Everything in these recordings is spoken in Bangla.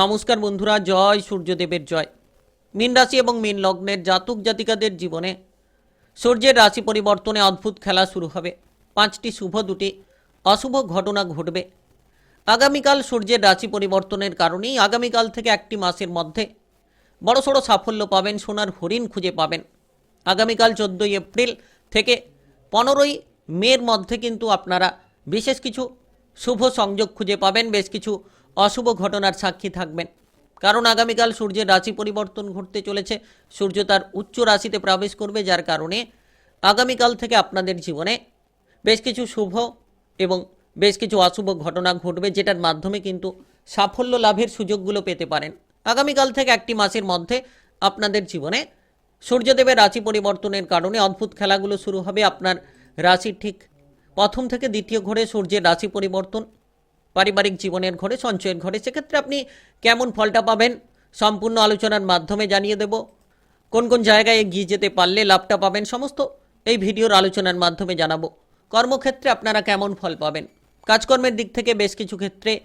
নমস্কার বন্ধুরা, জয় সূর্যদেবের জয়। মীন রাশি এবং মীন লগ্নের জাতক জাতিকাদের জীবনে সূর্যের রাশি পরিবর্তনে অদ্ভুত খেলা শুরু হবে। পাঁচটি শুভ, দুটি অশুভ ঘটনা ঘটবে। আগামীকাল সূর্যের রাশি পরিবর্তনের কারণেই আগামীকাল থেকে একটি মাসের মধ্যে বড়সড় সাফল্য পাবেন, সোনার হরিণ খুঁজে পাবেন। আগামীকাল চোদ্দোই এপ্রিল থেকে পনেরোই মের মধ্যে কিন্তু আপনারা বিশেষ কিছু শুভ সংযোগ খুঁজে পাবেন, বেশ কিছু অশুভ ঘটনার সাক্ষী থাকবেন। কারণ আগামীকাল সূর্যের রাশি পরিবর্তন ঘটতে চলেছে। সূর্য তার উচ্চ রাশিতে প্রবেশ করবে, যার কারণে আগামীকাল থেকে আপনাদের জীবনে বেশ কিছু শুভ এবং বেশ কিছু অশুভ ঘটনা ঘটবে, যেটার মাধ্যমে কিন্তু সাফল্য লাভের সুযোগগুলো পেতে পারেন। আগামীকাল থেকে একটি মাসের মধ্যে আপনাদের জীবনে সূর্যদেবের রাশি পরিবর্তনের কারণে অদ্ভুত খেলাগুলো শুরু হবে। আপনার রাশির ঠিক প্রথম থেকে দ্বিতীয় ঘরে সূর্যের রাশি পরিবর্তন পারিবারিক জীবনের ঘরে, সঞ্চয়ের ঘরে। সেক্ষেত্রে আপনি কেমন ফলটা পাবেন? সম্পূর্ণ আলোচনার মাধ্যমে জানিয়ে দেব। কোন কোন জায়গায় এগিয়ে যেতে পারলে লাভটা পাবেন সমস্ত এই ভিডিওর আলোচনার মাধ্যমে জানাব। কর্মক্ষেত্রে আপনারা কেমন ফল পাবেন? কাজকর্মের দিক থেকে বেশ কিছু ক্ষেত্রে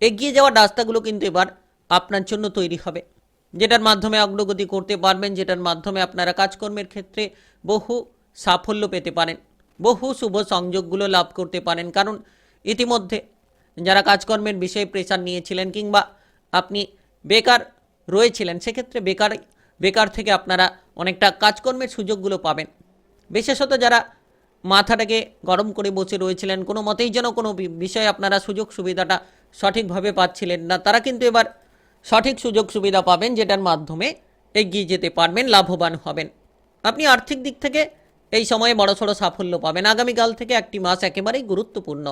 এগিয়ে যাওয়ার রাস্তাগুলো কিন্তু এবার আপনার জন্য তৈরি হবে। যেটার মাধ্যমে অগ্রগতি করতে পারবেন, যেটার মাধ্যমে আপনারা কাজকর্মের ক্ষেত্রে বহু সাফল্য পেতে পারেন। বহু শুভ সংযোগগুলো লাভ করতে পারেন। কারণ ইতিমধ্যে যারা কাজকর্মের বিষয়ে প্রেশার নিয়েছিলেন কিংবা আপনি বেকার রয়েছিলেন, সেক্ষেত্রে বেকার বেকার থেকে আপনারা অনেকটা কাজকর্মের সুযোগগুলো পাবেন। বিশেষত যারা মাথাটাকে গরম করে বসে রয়েছিলেন, কোনো মতেই যেন কোনো বিষয়ে আপনারা সুযোগ সুবিধাটা সঠিকভাবে পাচ্ছিলেন না। তারা কিন্তু এবার সঠিক সুযোগ সুবিধা পাবেন, যেটার মাধ্যমে এগিয়ে যেতে পারবেন, লাভবান হবেন। আপনি আর্থিক দিক থেকে এই সময়ে বড়সড় সাফল্য পাবেন। আগামীকাল থেকে একটি মাস একেবারেই গুরুত্বপূর্ণ।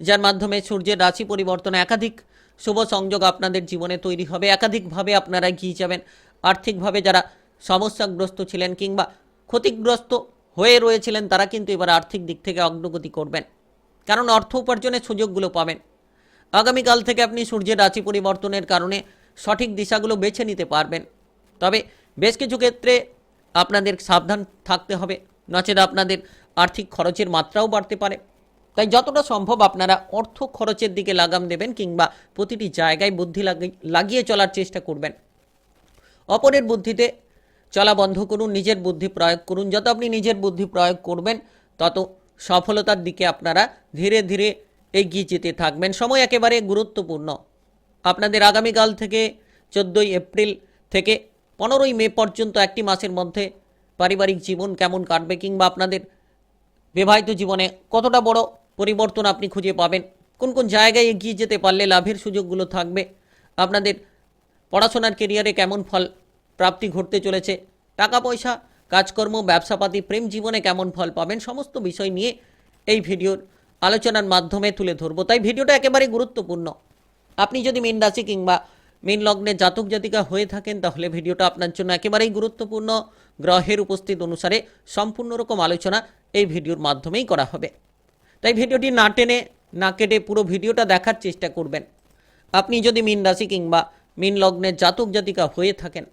যার মাধ্যমে সূর্যের রাশি পরিবর্তন একাধিক শুভ সংযোগ আপনাদের জীবনে তৈরি হবে। একাধিকভাবে আপনারা এগিয়ে যাবেন। আর্থিকভাবে যারা সমস্যাগ্রস্ত ছিলেন কিংবা ক্ষতিগ্রস্ত হয়ে রয়েছিলেন, তারা কিন্তু এবার আর্থিক দিক থেকে অগ্রগতি করবেন। কারণ অর্থ উপার্জনের সুযোগগুলো পাবেন। আগামীকাল থেকে আপনি সূর্যের রাশি পরিবর্তনের কারণে সঠিক দিশাগুলো বেছে নিতে পারবেন। তবে বেশ কিছু ক্ষেত্রে আপনাদের সাবধান থাকতে হবে। নচেত আপনাদের আর্থিক খরচের মাত্রাও বাড়তে পারে। তাই যতটা সম্ভব আপনারা অর্থ খরচের দিকে লাগাম দেবেন কিংবা প্রতিটি জায়গায় বুদ্ধি লাগি- লাগিয়ে চলার চেষ্টা করবেন। অপরের বুদ্ধিতে চলা বন্ধ করুন, নিজের বুদ্ধি প্রয়োগ করুন। যত আপনি নিজের বুদ্ধি প্রয়োগ করবেন, তত সফলতার দিকে আপনারা ধীরে ধীরে এগিয়ে যেতে থাকবেন। সময় একেবারে গুরুত্বপূর্ণ। আপনাদের আগামীকাল থেকে চোদ্দোই এপ্রিল থেকে পনেরোই মে পর্যন্ত একটি মাসের মধ্যে পারিবারিক জীবন কেমন কাটবে কিংবা আপনাদের বিবাহিত জীবনে কতটা বড় পরিবর্তন আপনি খুঁজে পাবেন। কোন কোন জায়গায় এগিয়ে যেতে পারলে লাভের সুযোগগুলো থাকবে। আপনাদের পড়াশোনার কেরিয়ারে কেমন ফল প্রাপ্তি ঘটতে চলেছে? টাকা পয়সা কাজকর্ম, ব্যবসাপাতি, প্রেম জীবনে কেমন ফল পাবেন? সমস্ত বিষয় নিয়ে এই ভিডিওর আলোচনার মাধ্যমে তুলে ধরবো। তাই ভিডিওটা একেবারে গুরুত্বপূর্ণ। আপনি যদি মীন রাশি কিংবা মীন লগ্নে জাতক জাতিকা হয়ে থাকেন, তাহলে ভিডিওটা আপনার জন্য একেবারেই গুরুত্বপূর্ণ। গ্রহের উপস্থিত অনুসারে সম্পূর্ণ রকম আলোচনা এই ভিডিওর মাধ্যমেই করা হবে। তাই ভিডিওটি না টেনে, না কেটে পুরো ভিডিওটা দেখার চেষ্টা করবেন। আপনি যদি মীন রাশি কিংবা মীন লগ্নের জাতক জাতিকা হয়ে থাকেন,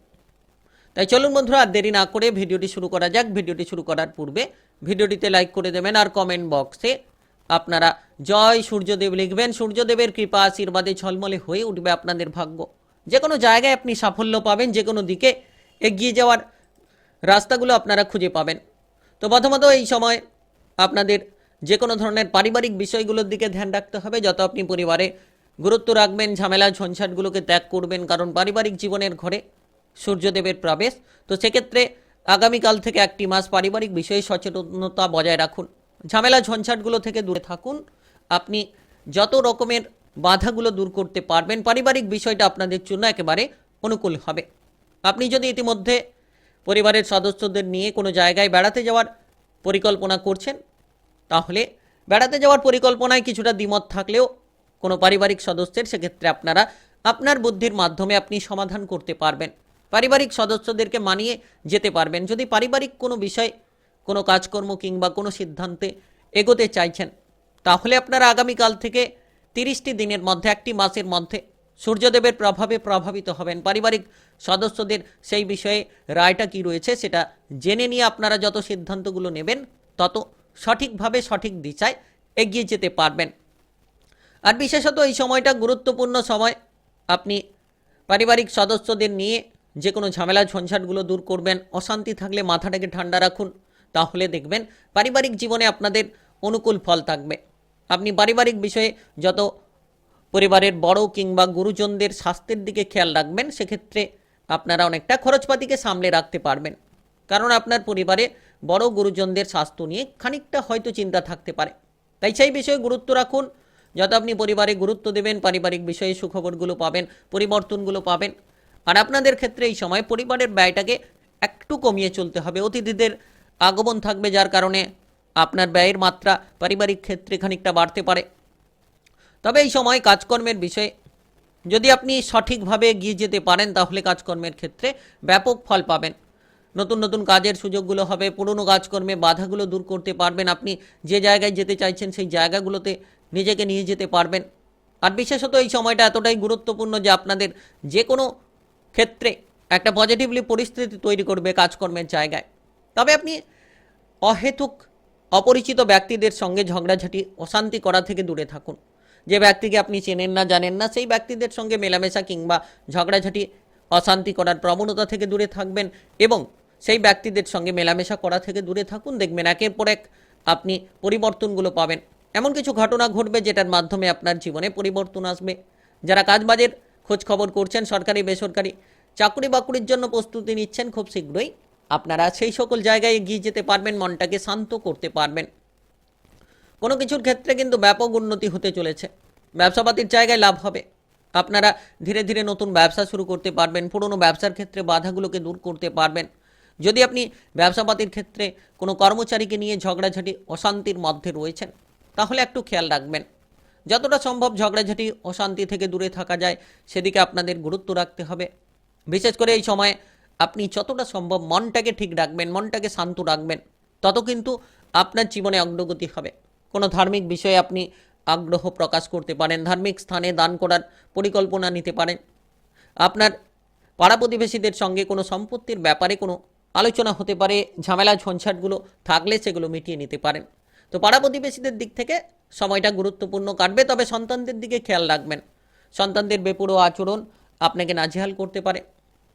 তাই চলুন বন্ধুরা, আর দেরি না করে ভিডিওটি শুরু করা যাক। ভিডিওটি শুরু করার পূর্বে ভিডিওটিতে লাইক করে দেবেন আর কমেন্ট বক্সে আপনারা জয় সূর্যদেব লিখবেন। সূর্যদেবের কৃপা আশীর্বাদে ঝলমলে হয়ে উঠবে আপনাদের ভাগ্য। যে কোনো জায়গায় আপনি সাফল্য পাবেন, যে কোনো দিকে এগিয়ে যাওয়ার রাস্তাগুলো আপনারা খুঁজে পাবেন। তো প্রথমত এই সময় আপনাদের যে কোনো ধরনের পারিবারিক বিষয়গুলোর দিকে ধ্যান রাখতে হবে, যত আপনি পরিবারে গুরুত্ব রাখবেন, ঝামেলা, ঝঞ্ঝাটগুলোকে ত্যাগ করবেন, কারণ পারিবারিক জীবনের ঘরে সূর্যদেবের প্রবেশ। তো সেক্ষেত্রে আগামীকাল থেকে একটি মাস পারিবারিক বিষয়ে সচেতনতা বজায় রাখুন। ঝামেলা, ঝঞ্ঝাটগুলো থেকে দূরে থাকুন। আপনি যত রকমের বাধাগুলো দূর করতে পারবেন, পারিবারিক বিষয়টা আপনাদের জন্য একেবারে অনুকূল হবে। আপনি যদি ইতিমধ্যে পরিবারের সদস্যদের নিয়ে কোনো জায়গায় বেড়াতে যাওয়ার পরিকল্পনা করছেন তাহলে বেড়াতে যাওয়ার পরিকল্পনায় কিছুটা দ্বিমত থাকলেও কোনো পারিবারিক সদস্যের সেক্ষেত্রে আপনারা আপনার বুদ্ধির মাধ্যমে আপনি সমাধান করতে পারবেন। পারিবারিক সদস্যদেরকে মানিয়ে যেতে পারবেন। যদি পারিবারিক কোনো বিষয় কোনো কাজকর্ম কিংবা কোনো সিদ্ধান্তে এগোতে চাইছেন, তাহলে আপনারা আগামীকাল থেকে তিরিশটি দিনের মধ্যে, একটি মাসের মধ্যে সূর্যদেবের প্রভাবে প্রভাবিত হবেন। পারিবারিক সদস্যদের সেই বিষয়ে রায়টা কি রয়েছে সেটা জেনে নিয়ে আপনারা যত সিদ্ধান্তগুলো নেবেন, তত সঠিকভাবে সঠিক দিশায় এগিয়ে যেতে পারবেন। আর বিশেষত এই সময়টা গুরুত্বপূর্ণ সময়। আপনি পারিবারিক সদস্যদের নিয়ে যে কোনো ঝামেলা, ঝঞ্ঝাটগুলো দূর করবেন, অশান্তি থাকলে মাথাটাকে ঠান্ডা রাখুন, তাহলে দেখবেন পারিবারিক জীবনে আপনাদের অনুকূল ফল থাকবে। আপনি পারিবারিক বিষয়ে যত পরিবারের বড় কিংবা গুরুজনদের স্বাস্থ্যের দিকে খেয়াল রাখবেন, সেক্ষেত্রে আপনারা অনেকটা খরচপাতিকে সামলে রাখতে পারবেন। কারণ আপনার পরিবারে বড় গুরুজনদের স্বাস্থ্য নিয়ে খানিকটা হয়তো চিন্তা থাকতে পারে। তাই সেই বিষয়ে গুরুত্ব রাখুন। যত আপনি পরিবারে গুরুত্ব দেবেন, পারিবারিক বিষয়ে সুখবরগুলো পাবেন, পরিবর্তনগুলো পাবেন। আর আপনাদের ক্ষেত্রে এই সময় পরিবারের ব্যয়টাকে একটু কমিয়ে চলতে হবে। অতিথিদের আগমন থাকবে যার কারণে আপনার ব্যয়ের মাত্রা পারিবারিক ক্ষেত্রে খানিকটা বাড়তে পারে। তবে এই সময় কাজকর্মের বিষয়ে যদি আপনি সঠিকভাবে এগিয়ে যেতে পারেন, তাহলে কাজকর্মের ক্ষেত্রে ব্যাপক ফল পাবেন। নতুন নতুন কাজের সুযোগগুলো হবে, পুরনো কাজকর্মে বাধাগুলো দূর করতে পারবেন আপনি, যে জায়গায় যেতে চাইছেন সেই জায়গাগুলোতে নিজেকে নিয়ে যেতে পারবেন। আর বিশেষত এই সময়টা এতটাই গুরুত্বপূর্ণ যে আপনাদের যে কোনো ক্ষেত্রে একটা পজিটিভলি পরিস্থিতি তৈরি করবে কাজকর্মের জায়গায়। তবে আপনি অহেতুক, অপরিচিত ব্যক্তিদের সঙ্গে ঝগড়াঝাটি, অশান্তি করা থেকে দূরে থাকুন। যে ব্যক্তিকে আপনি চেনেন না, জানেন না, সেই ব্যক্তিদের সঙ্গে মেলামেশা কিংবা ঝগড়াঝাটি, অশান্তি করার প্রবণতা থেকে দূরে থাকবেন এবং সেই ব্যক্তিদের সঙ্গে মেলামেশা করা থেকে দূরে থাকুন। দেখবেন একের পর এক আপনি পরিবর্তনগুলো পাবেন। এমন কিছু ঘটনা ঘটবে যেটার মাধ্যমে আপনার জীবনে পরিবর্তন আসবে। যারা কাজবাজের খোঁজ খবর করছেন, সরকারি, বেসরকারি চাকরি বাকরির জন্য প্রস্তুতি নিচ্ছেন, খুব শীঘ্রই আপনারা সেই সকল জায়গায় এগিয়ে যেতে পারবেন, মনটাকে শান্ত করতে পারবেন। কোনো কিছুর ক্ষেত্রে কিন্তু ব্যাপক উন্নতি হতে চলেছে। ব্যবসাপাতির জায়গায় লাভ হবে। আপনারা ধীরে ধীরে নতুন ব্যবসা শুরু করতে পারবেন, পুরনো ব্যবসার ক্ষেত্রে বাধাগুলোকে দূর করতে পারবেন। যদি আপনি ব্যবসাপাতির ক্ষেত্রে কোনো কর্মচারীকে নিয়ে ঝগড়াঝাটি, অশান্তির মধ্যে রয়েছেন, তাহলে একটু খেয়াল রাখবেন। যতটা সম্ভব ঝগড়াঝাটি, অশান্তি থেকে দূরে থাকা যায়, সেদিকে আপনাদের গুরুত্ব রাখতে হবে। বিশেষ করে এই সময়ে আপনি যতটা সম্ভব মনটাকে ঠিক রাখবেন, মনটাকে শান্ত রাখবেন, তত কিন্তু আপনার জীবনে অগ্রগতি হবে। কোনো ধার্মিক বিষয়ে আপনি আগ্রহ প্রকাশ করতে পারেন, ধার্মিক স্থানে দান করার পরিকল্পনা নিতে পারেন। আপনার পাড়া প্রতিবেশীদের সঙ্গে কোনো সম্পত্তির ব্যাপারে কোনো আলোচনা হতে পারে, ঝামেলা ঝঞ্ঝাটগুলো থাকলে সেগুলো মিটিয়ে নিতে পারেন। তো পাড়া প্রতিবেশীদের দিক থেকে সময়টা গুরুত্বপূর্ণ কাটবে, তবে সন্তানদের দিকে খেয়াল রাখবেন। সন্তানদের বেপুরো আচরণ আপনাকে নাজেহাল করতে পারে।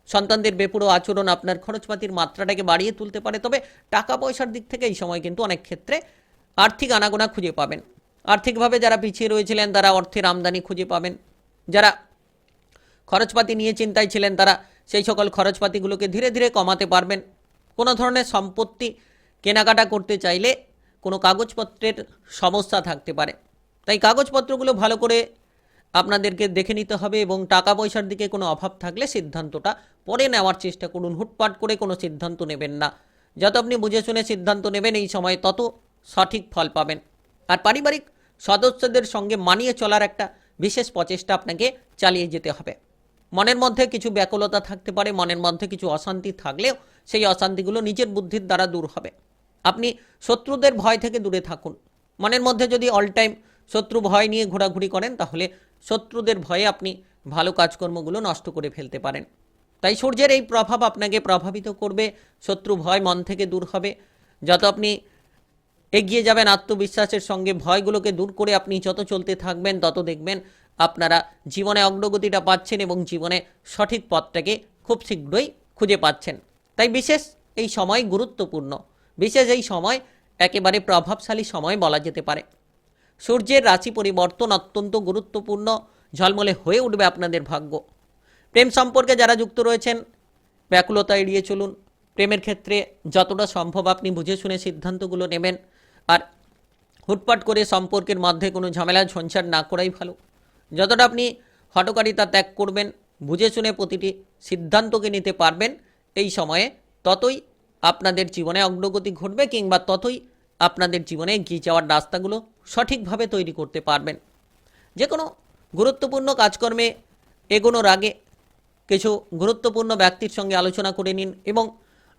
সন্তানদের বেপুরো আচরণ আপনার খরচপাতির মাত্রাটাকে বাড়িয়ে তুলতে পারে, তবে টাকা পয়সার দিক থেকে এই সময় কিন্তু অনেক ক্ষেত্রে আর্থিক আনাগোনা খুঁজে পাবেন। আর্থিকভাবে যারা পিছিয়ে রয়েছিলেন, তারা অর্থের আমদানি খুঁজে পাবেন। যারা খরচপাতি নিয়ে চিন্তায় ছিলেন তারা। সেই সকল খরচপাতিগুলোকে ধীরে ধীরে কমাতে পারবেন। কোনো ধরনের সম্পত্তি কেনাকাটা করতে চাইলে কোনো কাগজপত্রের সমস্যা থাকতে পারে। তাই কাগজপত্রগুলো ভালো করে আপনাদেরকে দেখে নিতে হবে এবং টাকা পয়সার দিকে কোনো অভাব থাকলে সিদ্ধান্তটা পরে নেওয়ার চেষ্টা করুন। হুটপাট করে কোনো সিদ্ধান্ত নেবেন না। যত আপনি বুঝে শুনে সিদ্ধান্ত নেবেন, এই সময় তত সঠিক ফল পাবেন। আর পারিবারিক সদস্যদের সঙ্গে মানিয়ে চলার একটা বিশেষ প্রচেষ্টা আপনাকে চালিয়ে যেতে হবে। মনের মধ্যে কিছু ব্যাকুলতা থাকতে পারে, মনের মধ্যে কিছু অশান্তি থাকলেও সেই অশান্তিগুলো নিজের বুদ্ধির দ্বারা দূর হবে। আপনি শত্রুদের ভয় থেকে দূরে থাকুন। মনের মধ্যে যদি অল টাইম শত্রু ভয় নিয়ে ঘোরাঘুরি করেন, তাহলে শত্রুদের ভয়ে আপনি ভালো কাজকর্মগুলো নষ্ট করে ফেলতে পারেন। তাই সূর্যের এই প্রভাব আপনাকে প্রভাবিত করবে, শত্রু ভয় মন থেকে দূর হবে। যত আপনি এগিয়ে যাবেন, আত্মবিশ্বাসের সঙ্গে ভয়গুলোকে দূর করে আপনি যত চলতে থাকবেন, তত দেখবেন আপনারা জীবনে অগ্রগতিটা পাচ্ছেন এবং জীবনে সঠিক পথটাকে খুব শীঘ্রই খুঁজে পাচ্ছেন। তাই বিশেষ এই সময় গুরুত্বপূর্ণ। বিশেষ এই সময় একেবারে প্রভাবশালী সময় বলা যেতে পারে। সূর্যের রাশি পরিবর্তন অত্যন্ত গুরুত্বপূর্ণ, ঝলমলে হয়ে উঠবে আপনাদের ভাগ্য। প্রেম সম্পর্কে যারা যুক্ত রয়েছেন, ব্যাকুলতা এড়িয়ে চলুন। প্রেমের ক্ষেত্রে যতটা সম্ভব আপনি বুঝে শুনে সিদ্ধান্তগুলো নেবেন। আর হুটপাট করে সম্পর্কের মধ্যে কোনো ঝামেলা, ঝঞ্ঝাট না করাই ভালো। যতটা আপনি হটকারিতা ত্যাগ করবেন, বুঝে শুনে প্রতিটি সিদ্ধান্তকে নিতে পারবেন, এই সময়ে ততই আপনাদের জীবনে অগ্রগতি ঘটবে কিংবা ততই আপনাদের জীবনে এগিয়ে যাওয়ার রাস্তাগুলো সঠিকভাবে তৈরি করতে পারবেন। যে কোনো গুরুত্বপূর্ণ কাজকর্মে এগোনোর আগে কিছু গুরুত্বপূর্ণ ব্যক্তির সঙ্গে আলোচনা করে নিন এবং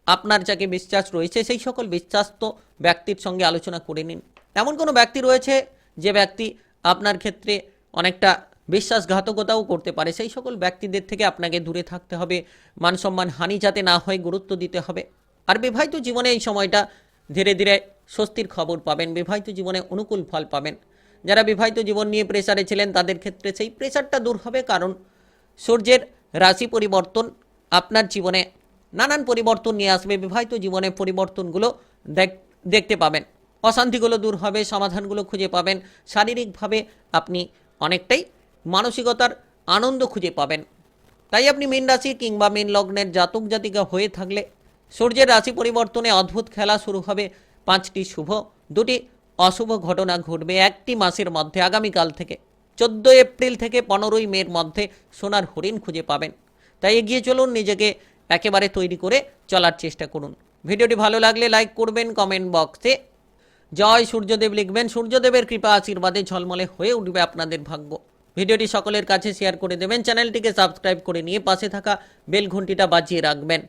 আপনার যাকে বিশ্বাস রয়েছে, সেই সকল বিশ্বাস্ত ব্যক্তির সঙ্গে আলোচনা করে নিন। এমন কোনো ব্যক্তি রয়েছে যে ব্যক্তি আপনার ক্ষেত্রে অনেকটা বিশ্বাসঘাতকতাও করতে পারে। সেই সকল ব্যক্তিদের থেকে আপনাকে দূরে থাকতে হবে। মান সম্মান হানি যাতে না হয়, গুরুত্ব দিতে হবে। আর বিবাহিত জীবনে এই সময়টা ধীরে ধীরে স্বস্তির খবর পাবেন। বিবাহিত জীবনে অনুকূল ফল পাবেন। যারা বিবাহিত জীবন নিয়ে প্রেসারে ছিলেন, তাদের ক্ষেত্রে সেই প্রেসারটা দূর হবে। কারণ সূর্যের রাশি পরিবর্তন আপনার জীবনে নানান পরিবর্তন নিয়ে আসবে। বিবাহিত জীবনে পরিবর্তনগুলো দেখ- দেখতে পাবেন। অশান্তিগুলো দূর হবে, সমাধানগুলো খুঁজে পাবেন। শারীরিকভাবে আপনি অনেকটাই মানসিকতার আনন্দ খুঁজে পাবেন। তাই আপনি মীন রাশি কিংবা মীন লগ্নের জাতক জাতিকা হয়ে থাকলে সূর্যের রাশি পরিবর্তনে অদ্ভুত খেলা শুরু হবে। পাঁচটি শুভ, দুটি অশুভ ঘটনা ঘটবে একটি মাসের মধ্যে। আগামীকাল থেকে চোদ্দ এপ্রিল থেকে পনেরোই মের মধ্যে সোনার হরিণ খুঁজে পাবেন। তাই এগিয়ে চলুন, নিজেকে একেবারে তৈরি করে চলার চেষ্টা করুন। ভিডিওটি ভালো লাগলে লাইক করবেন, কমেন্ট বক্সে জয় সূর্যদেব লিখবেন। সূর্যদেবের কৃপা আশীর্বাদে ঝলমলে হয়ে উঠবে আপনাদের ভাগ্য। ভিডিওটি সকলের কাছে শেয়ার করে দেবেন। চ্যানেলটিকে সাবস্ক্রাইব করে নিয়ে পাশে থাকা বেল ঘন্টিটা বাজিয়ে রাখবেন।